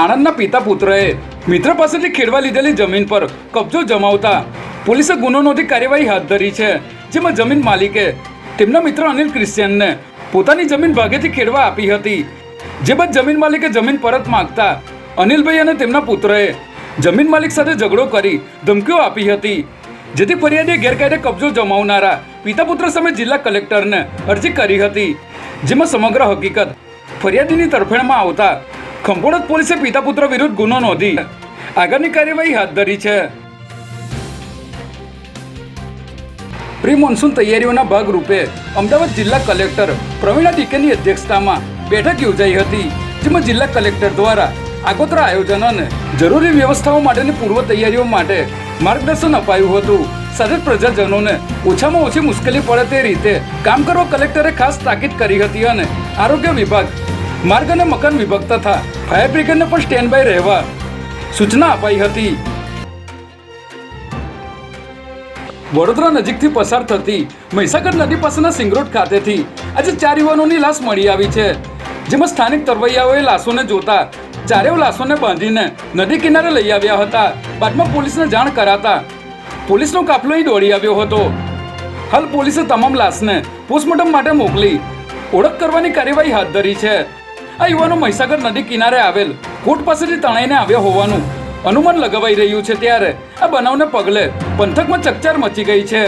આણંદના પિતા પુત્રએ મિત્ર પાસેથી ખેડવા લીધેલી જમીન પર કબજો જમાવતા પોલીસે ગુનો નોંધી કાર્યવાહી હાથ ધરી છે, જેમાં જમીન માલિકે તેમના મિત્ર અનિલ ક્રિશ્ચિયનને પોતાની જમીન ભાગેથી ખેડવા આપી હતી. જે બાદ જમીન માલિકે જમીન પરત માંગતા અનિલભાઈ અને તેમના પુત્રએ જમીન માલિક સાથે ઝઘડો કરી ધમકીઓ આપી હતી, જેથી ફરિયાદીએ ગેરકાયદે કબજો જમાવનારા પિતા પુત્ર સામે જિલ્લા કલેક્ટરને અરજી કરી હતી, જેમાં સમગ્ર હકીકત ફરિયાદીની તરફેણમાં આવતા ખંભોળત પોલીસે પિતા પુત્ર વિરુદ્ધ ગુનો નોંધી. આગળની કાર્યવાહી હાથ ધરી છે. પ્રી મોન્સૂન તૈયારીઓના ભાગરૂપે અમદાવાદ જિલ્લા કલેક્ટર પ્રવીણા ટીકેની અધ્યક્ષતામાં બેઠક યોજાઈ હતી, જેમાં જિલ્લા કલેક્ટર દ્વારા આગોતરા આયોજન અને જરૂરી વ્યવસ્થાઓ માટેની પૂર્વ તૈયારીઓ માટે માર્ગદર્શન અપાયું હતું. સાથે પ્રજાજનોને ઓછામાં ઓછી મુશ્કેલી પડે તે રીતે કામ કરવા કલેક્ટરે ખાસ તાકીદ કરી હતી અને આરોગ્ય વિભાગ માર્ગ અને મકાન વિભાગ તથા ફાયર બ્રિગેડને પણ સ્ટેન્ડ બાય રહેવા સૂચના અપાઈ હતી. વડોદરા નજીકથી પસાર થતી મહીસાગર નદી પાસેના સિંગરોડ ખાતેથી આજે ચાર યુવાનોની લાશ મળી આવી છે. જેમાં સ્થાનિક તરવૈયાઓએ લાશોને જોતા ચારેય લાશોને બાંધીને નદી કિનારે લઈ આવ્યા હતા. બાદમાં પોલીસને જાણ કરાતા પોલીસનો કાફલો અહીં દોડી આવ્યો હતો. હાલ પોલીસે તમામ લાશને પોસ્ટમોર્ટમ માટે મોકલી ઓળખ કરવાની કાર્યવાહી હાથ ધરી છે. આ યુવાનો મહીસાગર નદી કિનારે આવેલ. કોટ પાસેથી તણાઈને આવ્યા હોવાનું અનુમાન લગાવાઈ રહ્યું છે ત્યારે. આ બનાવને પગલે પંથકમાં ચકચાર મચી ગઈ છે.